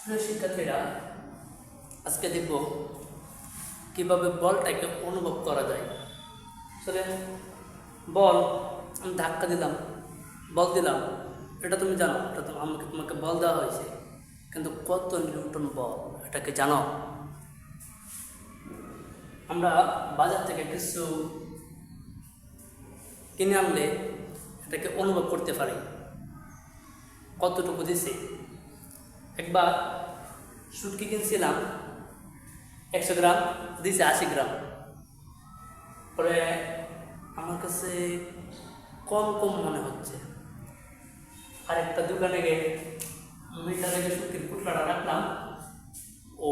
শিক্ষার্থীরা আজকে দেখব কীভাবে বলটাকে অনুভব করা যায়। বল, আমি ধাক্কা দিলাম, বল দিলাম, এটা তুমি জানো, এটা তো আমাকে তোমাকে বল দেওয়া হয়েছে। কিন্তু কত নিউটন বল, এটাকে জানো? আমরা বাজার থেকে কিছু কিনে আনলে এটাকে অনুভব করতে পারি। কতটুকু দিছে? একবার শুটকি কিনছিলাম, একশো গ্রাম দিয়েছে আশি গ্রাম। পরে আমার কাছে কম কম মনে হচ্ছে। আর একটা দোকানে গিয়ে মিটারে গিয়ে শুটকির পুটলাটা রাখলাম, ও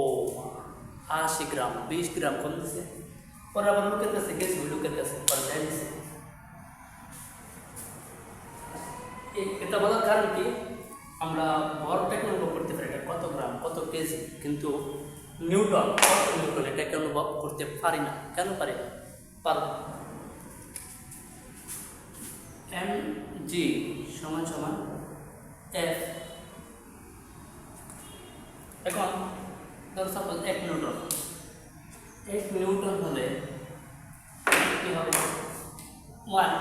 আশি গ্রাম, বিশ গ্রাম কম দিছে। পরে আবার লোকের কাছে গেছি লোকের কাছে পরে যাই দিছে। এটা বলার কারণ কি? আমরা বরটাকে অনুভব করতে পারি, এটা কত গ্রাম, কত কেজি? কিন্তু নিউটন কত নিউটন? এটাকে অনুভব করতে পারি না। কেন পারি না? পারব এম জি সমান সমান এফ এখন ধরো সাপোজ এক নিউটন। এক নিউটন হলে কি হবে? ওয়ান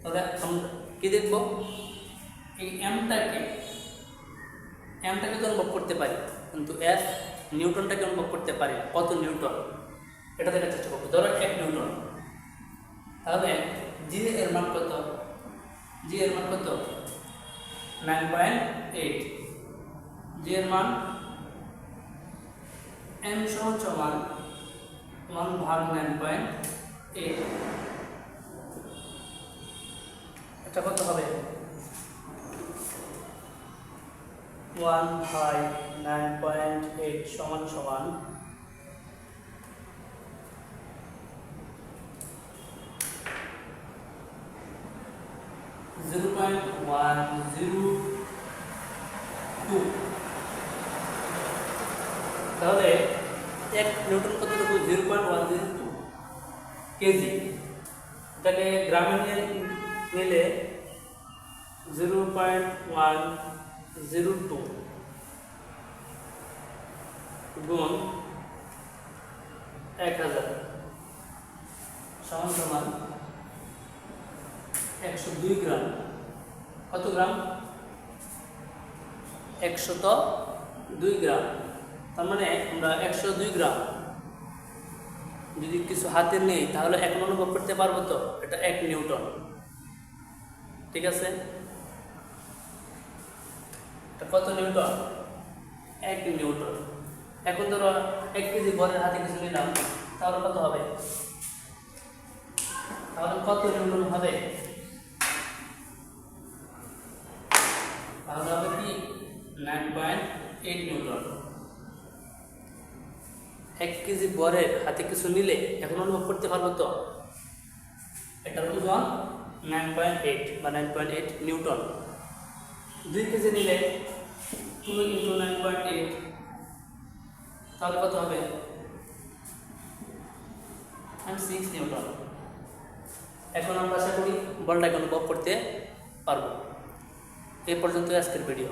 তাহলে আমরা কি দেখব? এই এমটাকে এমটাকে তো অনুভব করতে পারি, কিন্তু এফ নিউটনটাকে অনুভব করতে পারি। কত নিউটন? এটা দেখার চেষ্টা করব। ধরো এক নিউটন। তাহলে জি এর মান কত? জি এর মান কত? নাইন পয়েন্ট এইট জি এর মান এম সমান সমান ওয়ান ভাগ নাইন পয়েন্ট এইট এটা কত হবে one five nine point eight সমান সমান। Zero point one zero two তাহলে এক নিউটন কতটুকু? Zero point one zero two KG. এটাকে গ্রামে নিয়ে নিলে zero point one zero two. গুণ এক হাজার। সমান সমান একশো দুই গ্রাম। কত গ্রাম? একশত দুই গ্রাম। তার মানে আমরা একশো দুই গ্রাম। যদি কিছু হাতে নেই, তাহলে এখন অনুভব করতে পারব তো? এটা এক নিউটন। ঠিক আছে? কত নিউটন? এক নিউটন। এখন ধরো এক কেজি বরের হাতে কিছু নিলাম, তাহলে কত হবে? তাহলে কত নিউটন হবে? তাহলে হবে কি? Nine point eight newton. এক কেজি বরের হাতে কিছু নিলে এখন অনুভব করতে পারব তো? এটার ওজন নাইন পয়েন্ট এইট বা নাইন পয়েন্ট এইট নিউটন। দুই কেজি নিলে two into nine point eight তাহলে কত হবে? সিক্স নিউটন এখন আমরা আশা করি এখন অনুভব করতে পারব। এ পর্যন্ত আজকের ভিডিও